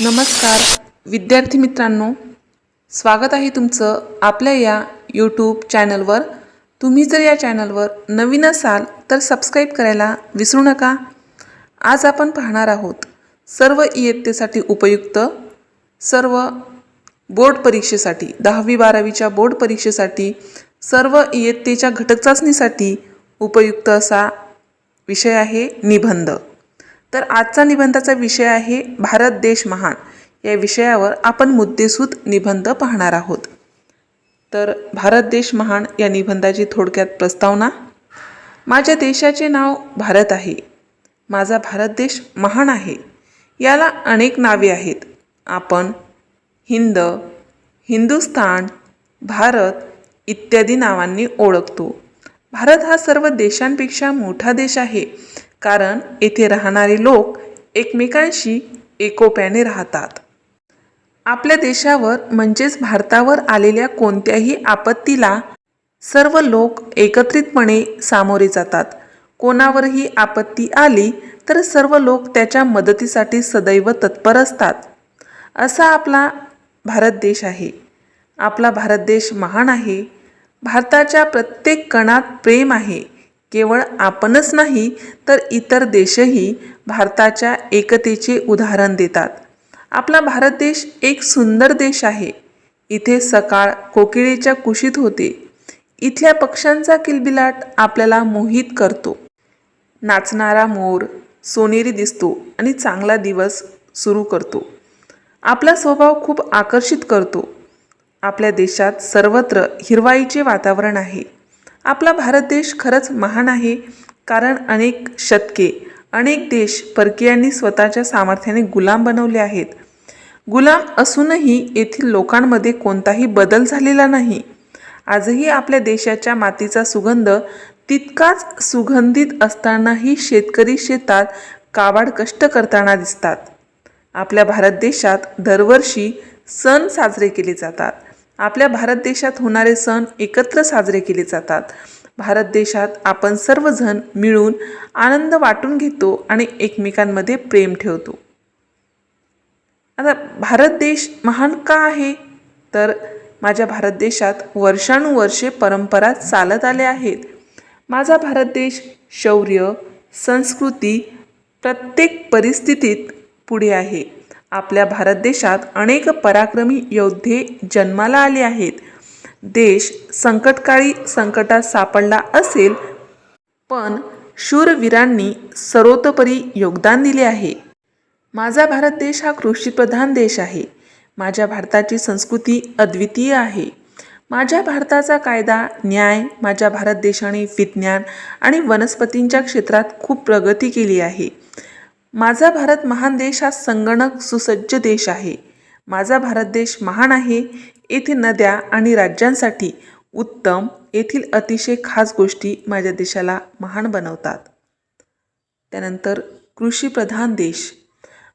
नमस्कार. विद्यार्थी मित्रांनो स्वागत आहे तुमचं आपल्या या यूट्यूब चॅनलवर तुम्ही जर या चॅनलवर नवीन असाल तर सबस्क्राईब करायला विसरू नका. आज आपण पाहणार आहोत सर्व इयत्तेसाठी उपयुक्त सर्व बोर्ड परीक्षेसाठी दहावी बारावीच्या बोर्ड परीक्षेसाठी सर्व इयत्तेच्या घटक चाचणीसाठी उपयुक्त असा विषय आहे निबंध. तर आजचा निबंधाचा विषय आहे भारत देश महान. या विषयावर आपण मुद्देसूद निबंध पाहणार आहोत. तर भारत देश महान या निबंधाची थोडक्यात प्रस्तावना. माझ्या देशाचे नाव भारत आहे. माझा भारत देश महान आहे. याला अनेक नावे आहेत. आपण हिंद हिंदुस्तान भारत इत्यादी नावांनी ओळखतो. भारत हा सर्व देशांपेक्षा मोठा देश आहे. कारण येथे राहणारे लोक एकमेकांशी एकोप्याने राहतात. आपल्या देशावर म्हणजेच भारतावर आलेल्या कोणत्याही आपत्तीला सर्व लोक एकत्रितपणे सामोरे जातात. कोणावरही आपत्ती आली तर सर्व लोक त्याच्या मदतीसाठी सदैव तत्पर असतात. असा आपला भारत देश आहे. आपला भारत देश महान आहे. भारताच्या प्रत्येक कणात प्रेम आहे. केवळ आपणच नाही तर इतर देशही भारताच्या एकतेचे उदाहरण देतात. आपला भारत देश एक सुंदर देश आहे. इथे सकाळ कोकिळेच्या कुशीत होते. इथल्या पक्ष्यांचा किलबिलाट आपल्याला मोहित करतो. नाचणारा मोर सोनेरी दिसतो आणि चांगला दिवस सुरू करतो. आपला स्वभाव खूप आकर्षित करतो. आपल्या देशात सर्वत्र हिरवाईचे वातावरण आहे. आपला भारत देश खरंच महान आहे कारण अनेक शतके अनेक देश परकीयांनी स्वतःच्या सामर्थ्याने गुलाम बनवले आहेत. गुलाम असूनही येथील लोकांमध्ये कोणताही बदल झालेला नाही. आजही आपल्या देशाच्या मातीचा सुगंध तितकाच सुगंधित असतानाही शेतकरी शेतात काबाड कष्ट करताना दिसतात. आपल्या भारत देशात दरवर्षी सण साजरे केले जातात. आपल्या भारत देशात होणारे सण एकत्र साजरे केले जातात. भारत देशात आपण सर्वजण मिळून आनंद वाटून घेतो आणि एकमेकांमध्ये प्रेम ठेवतो. आता भारत देश महान का आहे? तर माझ्या भारत देशात वर्षानुवर्षे परंपरा चालत आल्या आहेत. माझा भारत देश शौर्य संस्कृती प्रत्येक परिस्थितीत पुढे आहे. आपल्या भारत देशात अनेक पराक्रमी योद्धे जन्माला आले आहेत. देश संकटकाळी संकटात सापडला असेल पण शूरवीरांनी सर्वतोपरी योगदान दिले आहे. माझा भारत देश हा कृषीप्रधान देश आहे. माझ्या भारताची संस्कृती अद्वितीय आहे. माझ्या भारताचा कायदा न्याय माझ्या भारत देशाने विज्ञान आणि वनस्पतींच्या क्षेत्रात खूप प्रगती केली आहे. माझा भारत महान देश हा संगणक सुसज्ज देश आहे. माझा भारत देश महान आहे. येथे नद्या आणि राज्यांसाठी उत्तम येथील अतिशय खास गोष्टी माझ्या देशाला महान बनवतात. त्यानंतर कृषीप्रधान देश.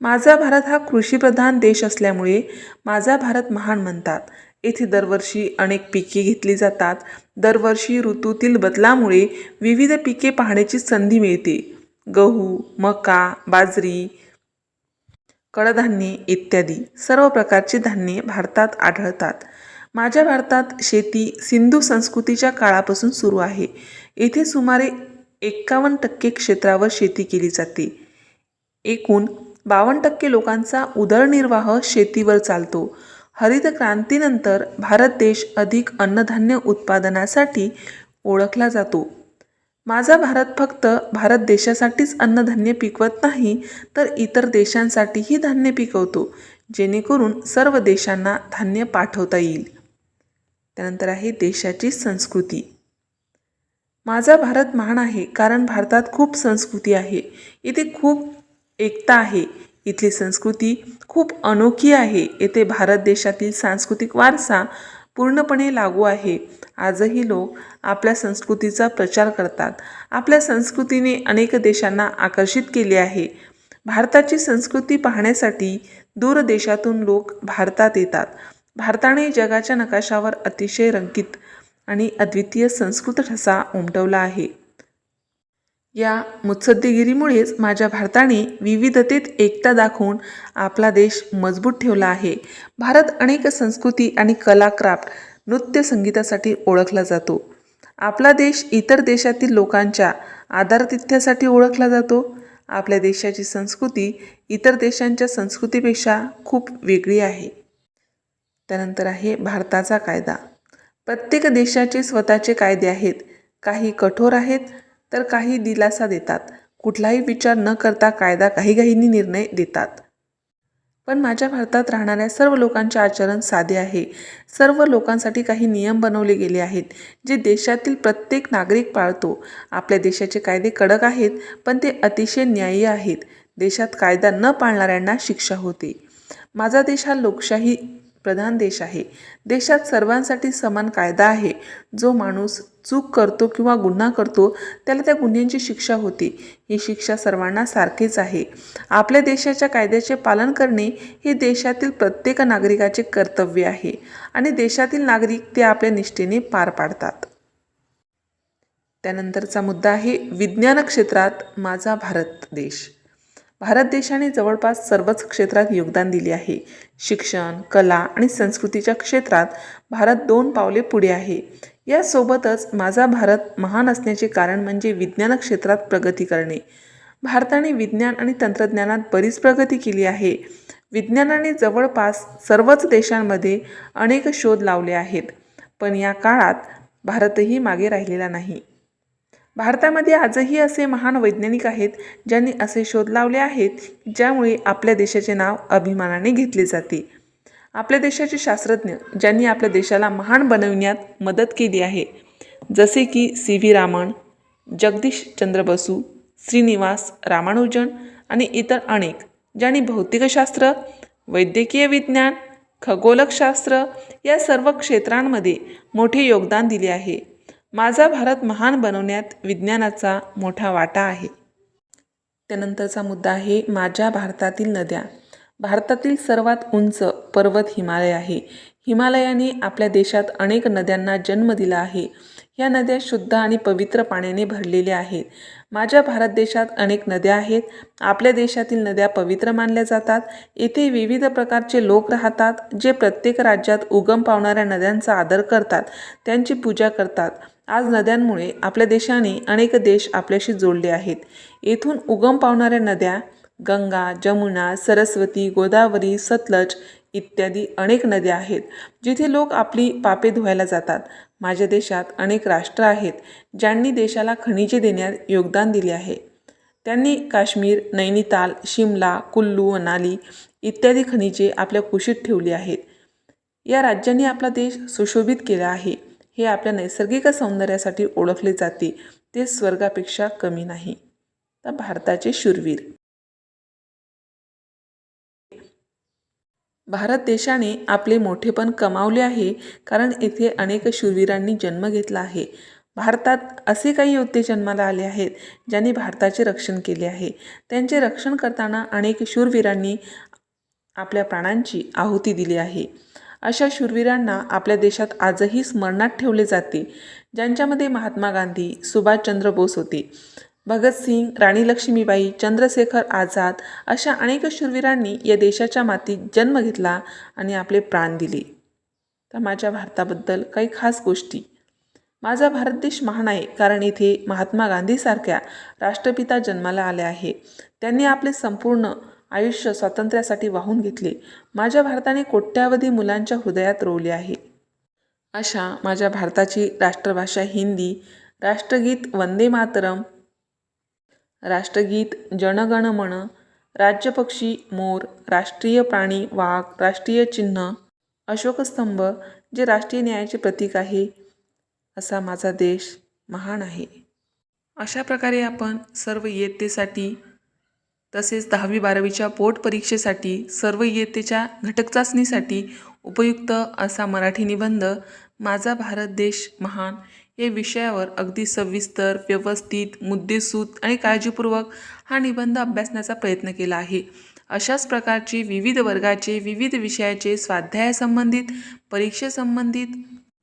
माझा भारत हा कृषीप्रधान देश असल्यामुळे माझा भारत महान म्हणतात. येथे दरवर्षी अनेक पिके घेतली जातात. दरवर्षी ऋतूतील बदलामुळे विविध पिके पाहण्याची संधी मिळते. गहू मका बाजरी कडधान्ये इत्यादी सर्व प्रकारची धान्ये भारतात आढळतात. माझ्या भारतात शेती सिंधू संस्कृतीच्या काळापासून सुरू आहे. येथे सुमारे एक्कावन्न टक्के क्षेत्रावर शेती केली जाते. एकूण बावन्न टक्के लोकांचा उदरनिर्वाह शेतीवर चालतो. हरित क्रांतीनंतर भारत देश अधिक अन्नधान्य उत्पादनासाठी ओळखला जातो. माझा भारत फक्त भारत देशासाठीच अन्नधान्य पिकवत नाही तर इतर देशांसाठीही धान्य पिकवतो जेणेकरून सर्व देशांना धान्य पाठवता येईल. त्यानंतर आहे देशाची संस्कृती. माझा भारत महान आहे कारण भारतात खूप संस्कृती आहे. इथे खूप एकता आहे. इथली संस्कृती खूप अनोखी आहे. येथे भारत देशातील सांस्कृतिक वारसा पूर्णपणे लागू आहे. आजही लोक आपल्या संस्कृतीचा प्रचार करतात. आपल्या संस्कृतीने अनेक देशांना आकर्षित केले आहे. भारताची संस्कृती पाहण्यासाठी दूर देशातून लोक भारतात येतात. भारताने जगाच्या नकाशावर अतिशय रंगीत आणि अद्वितीय संस्कृत ठसा उमटवला आहे. या मुत्सद्देगिरीमुळेच माझ्या भारताने विविधतेत एकता दाखवून आपला देश मजबूत ठेवला आहे. भारत अनेक संस्कृती आणि कला क्राफ्ट नृत्य संगीतासाठी ओळखला जातो. आपला देश इतर देशातील लोकांच्या आदरातिथ्यासाठी ओळखला जातो. आपल्या देशाची संस्कृती इतर देशांच्या संस्कृतीपेक्षा खूप वेगळी आहे. त्यानंतर आहे भारताचा कायदा. प्रत्येक देशाचे स्वतःचे कायदे आहेत. काही कठोर आहेत तर काही दिलासा देतात. कुठलाही विचार न करता कायदा काही काहींनी निर्णय देतात. पण माझ्या भारतात राहणाऱ्या सर्व लोकांचे आचरण साधे आहे. सर्व लोकांसाठी काही नियम बनवले गेले आहेत जे देशातील प्रत्येक नागरिक पाळतो. आपल्या देशाचे कायदे कडक आहेत पण ते अतिशय न्याय्य आहेत. देशात कायदा न पाळणाऱ्यांना शिक्षा होते. माझा देश हा लोकशाही प्रधान देश आहे. देशात सर्वांसाठी समान कायदा आहे. जो माणूस चूक करतो किंवा गुन्हा करतो त्याला त्या गुन्ह्यांची शिक्षा होते. ही शिक्षा सर्वांना सारखीच आहे. आपल्या देशाच्या कायद्याचे पालन करणे हे देशातील प्रत्येक नागरिकाचे कर्तव्य आहे आणि देशातील नागरिक ते आपल्या निष्ठेने पार पाडतात. त्यानंतरचा मुद्दा आहे विज्ञान क्षेत्रात माझा भारत देश. भारत देशाने जवळपास सर्वच क्षेत्रात योगदान दिले आहे. शिक्षण कला आणि संस्कृतीच्या क्षेत्रात भारत दोन पावले पुढे आहे. यासोबतच माझा भारत महान असण्याचे कारण म्हणजे विज्ञान क्षेत्रात प्रगती करणे. भारताने विज्ञान आणि तंत्रज्ञानात बरीच प्रगती केली आहे. विज्ञानाने जवळपास सर्वच देशांमध्ये अनेक शोध लावले आहेत. पण या काळात भारतही मागे राहिलेला नाही. भारतामध्ये आजही असे महान वैज्ञानिक आहेत ज्यांनी असे शोध लावले आहेत ज्यामुळे आपल्या देशाचे नाव अभिमानाने घेतले जाते. आपल्या देशाचे शास्त्रज्ञ ज्यांनी आपल्या देशाला महान बनविण्यात मदत केली आहे जसे की सी व्ही रामन जगदीश चंद्र बसू श्रीनिवास रामानुजन आणि इतर अनेक ज्यांनी भौतिकशास्त्र वैद्यकीय विज्ञान खगोलकशास्त्र या सर्व क्षेत्रांमध्ये मोठे योगदान दिले आहे. माझा भारत महान बनवण्यात विज्ञानाचा मोठा वाटा आहे. त्यानंतरचा मुद्दा आहे माझ्या भारतातील नद्या. भारतातील सर्वात उंच पर्वत हिमालय आहे. हिमालयाने आपल्या देशात अनेक नद्यांना जन्म दिला आहे. या नद्या शुद्ध आणि पवित्र पाण्याने भरलेल्या आहेत. माझ्या भारत देशात अनेक नद्या आहेत. आपल्या देशातील नद्या पवित्र मानल्या जातात. येथे विविध प्रकारचे लोक राहतात जे प्रत्येक राज्यात उगम पावणाऱ्या नद्यांचा आदर करतात. त्यांची पूजा करतात. आज नद्यांमुळे आपल्या देशाने अनेक देश आपल्याशी जोडले आहेत. येथून उगम पावणाऱ्या नद्या गंगा जमुना सरस्वती गोदावरी सतलज इत्यादी अनेक नद्या आहेत जिथे लोक आपली पापे धुवायला जातात. माझ्या देशात अनेक राष्ट्र आहेत ज्यांनी देशाला खनिजे देण्यात योगदान दिले आहे. त्यांनी काश्मीर नैनिताल शिमला कुल्लू मनाली इत्यादी खनिजे आपल्या कुशीत ठेवली आहेत. या राज्यांनी आपला देश सुशोभित केला आहे. हे आपल्या नैसर्गिक सौंदर्यासाठी ओळखले जाते. ते स्वर्गापेक्षा कमी नाही. तर भारताचे शूरवीर. भारत देशाने आपले मोठेपण कमावले आहे कारण येथे अनेक शूरवीरांनी जन्म घेतला आहे. भारतात असे काही योद्धे जन्माला आले आहेत ज्यांनी भारताचे रक्षण केले आहे. त्यांचे रक्षण करताना अनेक शूरवीरांनी आपल्या प्राणांची आहुती दिली आहे. अशा शूरवीरांना आपल्या देशात आजही स्मरणात ठेवले जाते ज्यांच्यामध्ये महात्मा गांधी सुभाषचंद्र बोस होते. भगतसिंग राणी लक्ष्मीबाई चंद्रशेखर आझाद अशा अनेक शूरवीरांनी या देशाच्या मातीत जन्म घेतला आणि आपले प्राण दिले. तर माझ्या भारताबद्दल काही खास गोष्टी. माझा भारत देश महान आहे कारण इथे महात्मा गांधीसारख्या राष्ट्रपिता जन्माला आले आहे. त्यांनी आपले संपूर्ण आयुष्य स्वातंत्र्यासाठी वाहून घेतले. माझ्या भारताने कोट्यावधी मुलांच्या हृदयात रोवले आहे. अशा माझ्या भारताची राष्ट्रभाषा हिंदी राष्ट्रगीत वंदे मातरम राष्ट्रगीत जनगण मन राज्यपक्षी मोर राष्ट्रीय प्राणी वाघ राष्ट्रीय चिन्ह अशोकस्तंभ जे राष्ट्रीय न्यायाचे प्रतीक आहे असा माझा देश महान आहे. अशा प्रकारे आपण सर्व इयत्तेसाठी तसेच दहावी बारावीच्या पोट परीक्षेसाठी सर्व इयत्तेच्या घटक चाचणीसाठी उपयुक्त असा मराठी निबंध माझा भारत देश महान या विषयावर अगदी सविस्तर व्यवस्थित मुद्देसूत आणि काळजीपूर्वक हा निबंध अभ्यासण्याचा प्रयत्न केला आहे. अशाच प्रकारचे विविध वर्गाचे विविध विषयाचे स्वाध्यायासंबंधित परीक्षेसंबंधित